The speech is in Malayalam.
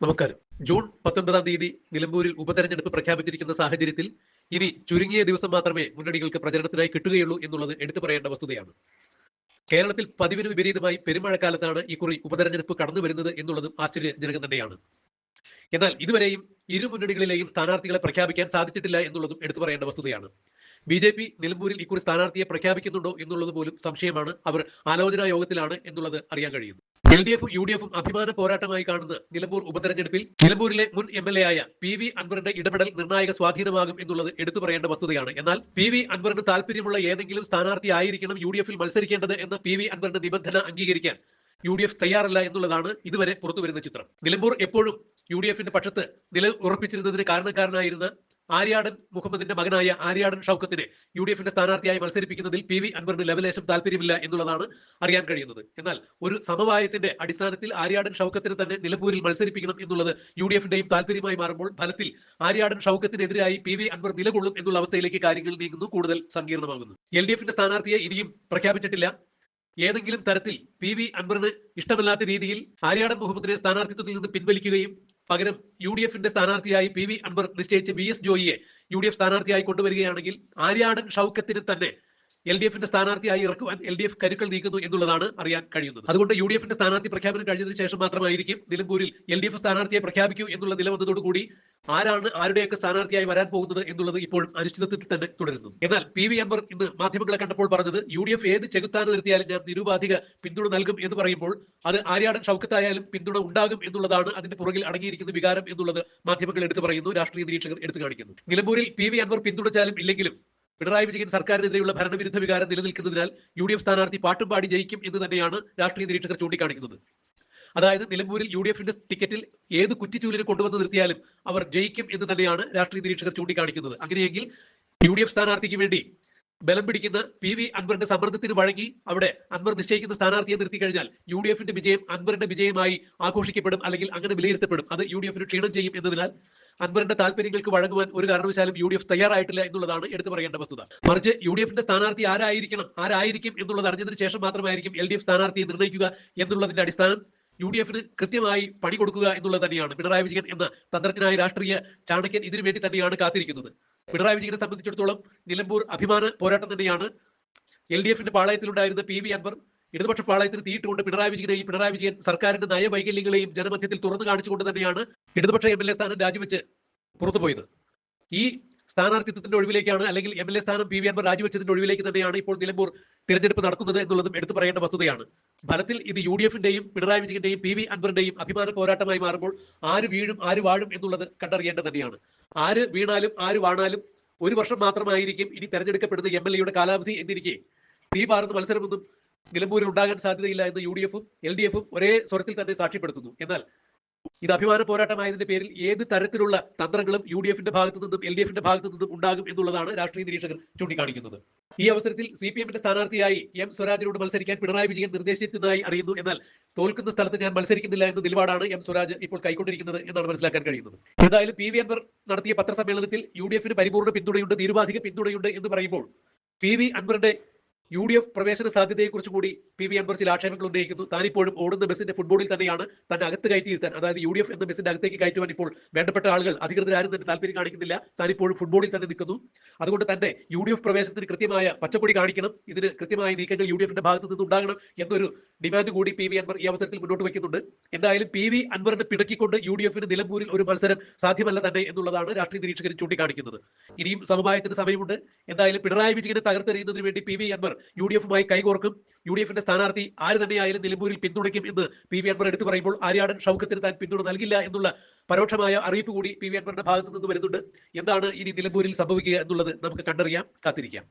നമസ്കാരം. ജൂൺ പത്തൊൻപതാം തീയതി നിലമ്പൂരിൽ ഉപതെരഞ്ഞെടുപ്പ് പ്രഖ്യാപിച്ചിരിക്കുന്ന സാഹചര്യത്തിൽ ഇനി ചുരുങ്ങിയ ദിവസം മാത്രമേ മുന്നണികൾക്ക് പ്രചരണത്തിനായി കിട്ടുകയുള്ളൂ എന്നുള്ളത് എടുത്തു പറയേണ്ട വസ്തുതയാണ്. കേരളത്തിൽ പതിവിന് വിപരീതമായി പെരുമഴക്കാലത്താണ് ഇക്കുറി ഉപതെരഞ്ഞെടുപ്പ് കടന്നു വരുന്നത് എന്നുള്ളതും ആശ്ചര്യജനകം തന്നെയാണ്. എന്നാൽ ഇതുവരെയും ഇരു മുന്നണികളിലെയും സ്ഥാനാർത്ഥികളെ പ്രഖ്യാപിക്കാൻ സാധിച്ചിട്ടില്ല എന്നുള്ളതും എടുത്തു പറയേണ്ട വസ്തുതയാണ്. ബി ജെ പി നിലമ്പൂരിൽ ഇക്കുറി സ്ഥാനാർത്ഥിയെ പ്രഖ്യാപിക്കുന്നുണ്ടോ എന്നുള്ളത് പോലും സംശയമാണ്. അവർ ആലോചനാ യോഗത്തിലാണ് എന്നുള്ളത് അറിയാൻ കഴിയുന്നു. എൽ ഡി എഫും യു ഡി എഫും അഭിമാന പോരാട്ടമായി കാണുന്ന നിലമ്പൂർ ഉപതെരഞ്ഞെടുപ്പിൽ നിലമ്പൂരിലെ മുൻ എം എൽ എ ആയ പി വി അൻവറിന്റെ ഇടപെടൽ നിർണായക സ്വാധീനമാകും എന്നുള്ളത് എടുത്തു പറയേണ്ട വസ്തുതയാണ്. എന്നാൽ പി വി അൻവറിന് താല്പര്യമുള്ള ഏതെങ്കിലും സ്ഥാനാർത്ഥി ആയിരിക്കണം യു ഡി എഫിൽ മത്സരിക്കേണ്ടത് എന്ന പി വി അൻവറിന്റെ നിബന്ധന അംഗീകരിക്കാൻ യു ഡി എഫ് തയ്യാറല്ല എന്നുള്ളതാണ് ഇതുവരെ പുറത്തുവരുന്ന ചിത്രം. നിലമ്പൂർ എപ്പോഴും യു ഡി എഫിന്റെ പക്ഷത്ത് നില ഉറപ്പിച്ചിരുന്നതിന് കാരണക്കാരനായിരുന്ന ആര്യാടൻ മുഹമ്മദിന്റെ മകനായ ആര്യാടൻ ഷൗക്കത്തിനെ യു ഡി എഫിന്റെ സ്ഥാനാർത്ഥിയായി മത്സരിപ്പിക്കുന്നതിൽ പി വി അൻവറിന് ലവലേശം താല്പര്യമില്ല എന്നുള്ളതാണ് അറിയാൻ കഴിയുന്നത്. എന്നാൽ ഒരു സമവായത്തിന്റെ അടിസ്ഥാനത്തിൽ ആര്യാടൻ ഷൗക്കത്തിന് തന്നെ നിലമ്പൂരിൽ മത്സരിപ്പിക്കണം എന്നുള്ളത് യു ഡി എഫിന്റെയും താല്പര്യമായി മാറുമ്പോൾ ഫലത്തിൽ ആര്യാടൻ ഷൗക്കത്തിനെതിരായി പി വി അൻവർ നിലകൊള്ളും എന്നുള്ള അവസ്ഥയിലേക്ക് കാര്യങ്ങൾ നീങ്ങുന്നു കൂടുതൽ സങ്കീർണമാകുന്നു. എൽ ഡി എഫിന്റെ സ്ഥാനാർത്ഥിയെ ഇനിയും പ്രഖ്യാപിച്ചിട്ടില്ല. ഏതെങ്കിലും തരത്തിൽ പി വി അൻവറിന് ഇഷ്ടമല്ലാത്ത രീതിയിൽ ആര്യാടൻ മുഹമ്മദിനെ സ്ഥാനാർത്ഥിത്വത്തിൽ നിന്ന് പിൻവലിക്കുകയും പകരം യു ഡി എഫിന്റെ സ്ഥാനാർത്ഥിയായി പി വി അൻവർ നിശ്ചയിച്ച വി എസ് ജോയിയെ യു ഡി എഫ് സ്ഥാനാർത്ഥിയായി കൊണ്ടുവരികയാണെങ്കിൽ ആര്യാടൻ ഷൗക്കത്തിന് തന്നെ എൽ ഡി എഫിന്റെ സ്ഥാനാർത്ഥിയായി ഇറക്കുവാൻ എൽ ഡി എഫ് കരുക്കൾ നീക്കുന്നു എന്നുള്ളതാണ് അറിയാൻ കഴിയുന്നത്. അതുകൊണ്ട് യു ഡി എഫിന്റെ സ്ഥാനാർത്ഥി പ്രഖ്യാപനം കഴിഞ്ഞതിന് ശേഷം മാത്രമായിരിക്കും നിലമ്പൂരിൽ എൽ ഡി എഫ് സ്ഥാനാർത്ഥിയെ പ്രഖ്യാപിക്കൂ എന്നുള്ള നില വന്നതോടുകൂടി ആരാണ് ആരുടെയൊക്കെ സ്ഥാനാർത്ഥിയായി വരാൻ പോകുന്നത് എന്നുള്ളത് ഇപ്പോൾ അനിശ്ചിതത്വത്തിൽ തന്നെ തുടരുന്നു. എന്നാൽ പി വി അൻവർ ഇന്ന് മാധ്യമങ്ങളെ കണ്ടപ്പോൾ പറഞ്ഞത് യു ഡി എഫ് ഏത് ചെകുത്താന് നിർത്തിയാലും ഞാൻ നിരുപാധിക പിന്തുണ നൽകും എന്ന് പറയുമ്പോൾ അത് ആര്യാടൻ ഷൗക്കത്തായാലും പിന്തുണ ഉണ്ടാകും എന്നുള്ളതാണ് അതിന്റെ പുറകിൽ അടങ്ങിയിരിക്കുന്ന വികാരം എന്നുള്ളത് മാധ്യമങ്ങൾ എടുത്തു പറയുന്നു രാഷ്ട്രീയ നിരീക്ഷകർ എടുത്തു കാണിക്കുന്നു. നിലമ്പൂരിൽ പി വി അൻവർ പിന്തുണച്ചാലും ഇല്ലെങ്കിലും പിണറായി വിജയൻ സർക്കാരിനെതിരെയുള്ള ഭരണവിരുദ്ധ വികാരം നിലനിൽക്കുന്നതിനാൽ യു ഡി എഫ് സ്ഥാനാർത്ഥി പാട്ടും പാടി ജയിക്കും എന്ന് തന്നെയാണ് രാഷ്ട്രീയ നിരീക്ഷകർ ചൂണ്ടിക്കാണിക്കുന്നത്. അതായത് നിലമ്പൂരിൽ യു ഡി എഫിന്റെ ടിക്കറ്റിൽ ഏത് കുറ്റിച്ചൂലിനെ കൊണ്ടുവന്ന് നിർത്തിയാലും അവർ ജയിക്കും എന്ന് തന്നെയാണ് രാഷ്ട്രീയ നിരീക്ഷകർ ചൂണ്ടിക്കാണിക്കുന്നത്. അങ്ങനെയെങ്കിൽ യു ഡി എഫ് സ്ഥാനാർത്ഥിക്ക് വേണ്ടി ബലം പിടിക്കുന്ന പി വി അൻവറിന്റെ സമ്മർദ്ദത്തിന് വഴങ്ങി അവിടെ അൻവർ നിശ്ചയിക്കുന്ന സ്ഥാനാർത്ഥിയെ നിർത്തി കഴിഞ്ഞാൽ യു ഡി എഫിന്റെ വിജയം അൻവറിന്റെ വിജയമായി ആഘോഷിക്കപ്പെടും അല്ലെങ്കിൽ അങ്ങനെ വിലയിരുത്തപ്പെടും. അത് യു ഡി എഫിന് ക്ഷീണം ചെയ്യും എന്നതിനാൽ അൻവറിന്റെ താല്പര്യങ്ങൾക്ക് വഴങ്ങുവാൻ ഒരു കാരണവശാലും യു ഡി എഫ് തയ്യാറായിട്ടില്ല എന്നുള്ളതാണ് എടുത്തു പറയേണ്ട വസ്തുത. മറിച്ച് യു ഡി എഫിന്റെ സ്ഥാനാർത്ഥി ആരായിരിക്കണം ആരായിരിക്കും എന്നുള്ളത് അറിഞ്ഞതിന് ശേഷം മാത്രമായിരിക്കും എൽ ഡി എഫ് സ്ഥാനാർത്ഥിയെ നിർണയിക്കുക എന്നുള്ളതിന്റെ അടിസ്ഥാനം യു ഡി എഫിന് കൃത്യമായി പണി കൊടുക്കുക എന്നുള്ളത് തന്നെയാണ് പിണറായി വിജയൻ എന്ന തന്ത്രജ്ഞനായ രാഷ്ട്രീയ ചാണക്യൻ ഇതിനു വേണ്ടി തന്നെയാണ് കാത്തിരിക്കുന്നത്. പിണറായി വിജയനെ സംബന്ധിച്ചിടത്തോളം നിലമ്പൂർ അഭിമാന പോരാട്ടം തന്നെയാണ്. എൽ ഡി എഫിന്റെ പാളയത്തിലുണ്ടായിരുന്ന പി വി അൻവർ ഇടതുപക്ഷ പാളയത്തിന് തീയിട്ടുകൊണ്ട് പിണറായി വിജയനെയും പിണറായി വിജയൻ സർക്കാരിന്റെ നയവൈകല്യങ്ങളെയും ജനമധ്യത്തിൽ തുറന്നു കാണിച്ചുകൊണ്ട് തന്നെയാണ് ഇടതുപക്ഷ എം എൽ എ സ്ഥാനം രാജിവെച്ച് പുറത്തുപോയത്. ഈ സ്ഥാനാർത്ഥിത്വത്തിന്റെ ഒഴിവിലേക്കാണ് അല്ലെങ്കിൽ എം എൽ എ സ്ഥാനം പി വി അൻവർ രാജിവെച്ചതിന്റെ ഒഴിവിലേക്ക് തന്നെയാണ് ഇപ്പോൾ നിലമ്പൂർ തിരഞ്ഞെടുപ്പ് നടക്കുന്നത് എന്നുള്ളതും എടുത്തു പറയേണ്ട വസ്തുതയാണ്. ഫലത്തിൽ ഇത് യു ഡി എഫിന്റെയും പിണറായി വിജയന്റെയും പി വി അൻവറിന്റെയും അഭിമാന പോരാട്ടമായി മാറുമ്പോൾ ആര് വീഴും ആര് വാഴും എന്നുള്ളത് കണ്ടറിയേണ്ടത് തന്നെയാണ്. ആര് വീണാലും ആര് വാണാലും ഒരു വർഷം മാത്രമായിരിക്കും ഇനി തെരഞ്ഞെടുക്കപ്പെടുന്ന എം എൽ എയുടെ കാലാവധി എന്നിരിക്കെ. തീ പാർന്ന മത്സരമൊന്നും നിലമ്പൂരിൽ ഉണ്ടാകാൻ സാധ്യതയില്ല എന്ന് യു ഡി എഫും എൽ ഡി എഫും ഒരേ സ്വരത്തിൽ തന്നെ സാക്ഷ്യപ്പെടുത്തുന്നു. എന്നാൽ ഇത് അഭിമാന പോരാട്ടമായതിന്റെ പേരിൽ ഏത് തരത്തിലുള്ള തന്ത്രങ്ങളും യു ഡി എഫിന്റെ ഭാഗത്തു നിന്നും എൽ ഡി എഫിന്റെ ഭാഗത്തു നിന്നും ഉണ്ടാകും എന്നുള്ളതാണ് രാഷ്ട്രീയ നിരീക്ഷകർ ചൂണ്ടിക്കാണിക്കുന്നത്. ഈ അവസരത്തിൽ സി പി എമ്മിന്റെ സ്ഥാനാർത്ഥിയായി എം സ്വരാജിനോട് മത്സരിക്കാൻ പിണറായി വിജയൻ നിർദ്ദേശിച്ചതായി അറിയുന്നു. എന്നാൽ തോൽക്കുന്ന സ്ഥലത്ത് ഞാൻ മത്സരിക്കുന്നില്ല എന്ന നിലപാടാണ് എം സ്വരാജ് ഇപ്പോൾ കൈക്കൊണ്ടിരിക്കുന്നത് എന്നാണ് മനസ്സിലാക്കാൻ കഴിയുന്നത്. എന്തായാലും പി വി അൻവർ നടത്തിയ പത്രസമ്മേളനത്തിൽ യു ഡി എഫിന് പരിപൂർണ പിന്തുണയുണ്ട് നിരുപാധിക പിന്തുണയുണ്ട് എന്ന് പറയുമ്പോൾ പി വി അൻവറിന്റെ യു ഡി എഫ് പ്രവേശന സാധ്യതയെക്കുറിച്ച് കൂടി പി വി അൻവർ ചില ആക്ഷേപങ്ങൾ ഉന്നയിക്കുന്നു. താനിപ്പോഴും ഓടുന്ന ബസിന്റെ ഫുട്ബോളിൽ തന്നെയാണ് തന്നെ അകത്ത് കയറ്റിയിരുത്താൻ അതായത് യു ഡി എഫ് എന്ന ബസിന്റെ അകത്തേക്ക് കയറ്റുവാൻ ഇപ്പോൾ വേണ്ടപ്പെട്ട ആളുകൾ അധികൃതരാരും തന്നെ താല്പര്യം കാണിക്കുന്നില്ല. താനിപ്പോഴും ഫുട്ബോളിൽ തന്നെ നിൽക്കുന്നു. അതുകൊണ്ട് തന്നെ യു ഡി എഫ് പ്രവേശനത്തിന് കൃത്യമായ പച്ചപ്പൊടി കാണിക്കണം. ഇതിന് കൃത്യമായ നീക്കങ്ങൾ യു ഡി എഫിന്റെ ഭാഗത്ത് നിന്ന് ഉണ്ടാകണം എന്നൊരു ഡിമാൻഡ് കൂടി പി വി അൻവർ ഈ അവസരത്തിൽ മുന്നോട്ട് വയ്ക്കുന്നുണ്ട്. എന്തായാലും പി വി അൻവറിനെ പിടക്കിക്കൊണ്ട് യു ഡി എഫിന് നിലമ്പൂരിൽ ഒരു മത്സരം സാധ്യമല്ല തന്നെ എന്നുള്ളതാണ് രാഷ്ട്രീയ നിരീക്ഷകർ ചൂണ്ടിക്കാണിക്കുന്നത്. ഇനിയും സമവായത്തിന് സമയമുണ്ട്. എന്തായാലും പിണറായി വിജയനെ തകർത്തെറിയുന്നതിന് വേണ്ടി P V Anvar U D എഫുമായി കൈകോർക്കും. യു ഡി എഫിന്റെ സ്ഥാനാർത്ഥി ആര് തന്നെയായാലും നിലമ്പൂരിൽ പിന്തുണയ്ക്കും എന്ന് പി വി അൻവർ എടുത്തു പറയുമ്പോൾ ആര്യാടൻ ഷൗക്കത്തിന് താൻ പിന്തുണ നൽകില്ല എന്നുള്ള പരോക്ഷമായ അറിയിപ്പ് കൂടി പി വി അൻവറിന്റെ ഭാഗത്തു നിന്ന് വരുന്നുണ്ട്. എന്താണ് ഇനി നിലമ്പൂരിൽ സംഭവിക്കുക എന്നുള്ളത് നമുക്ക് കണ്ടറിയാം കാത്തിരിക്കാം.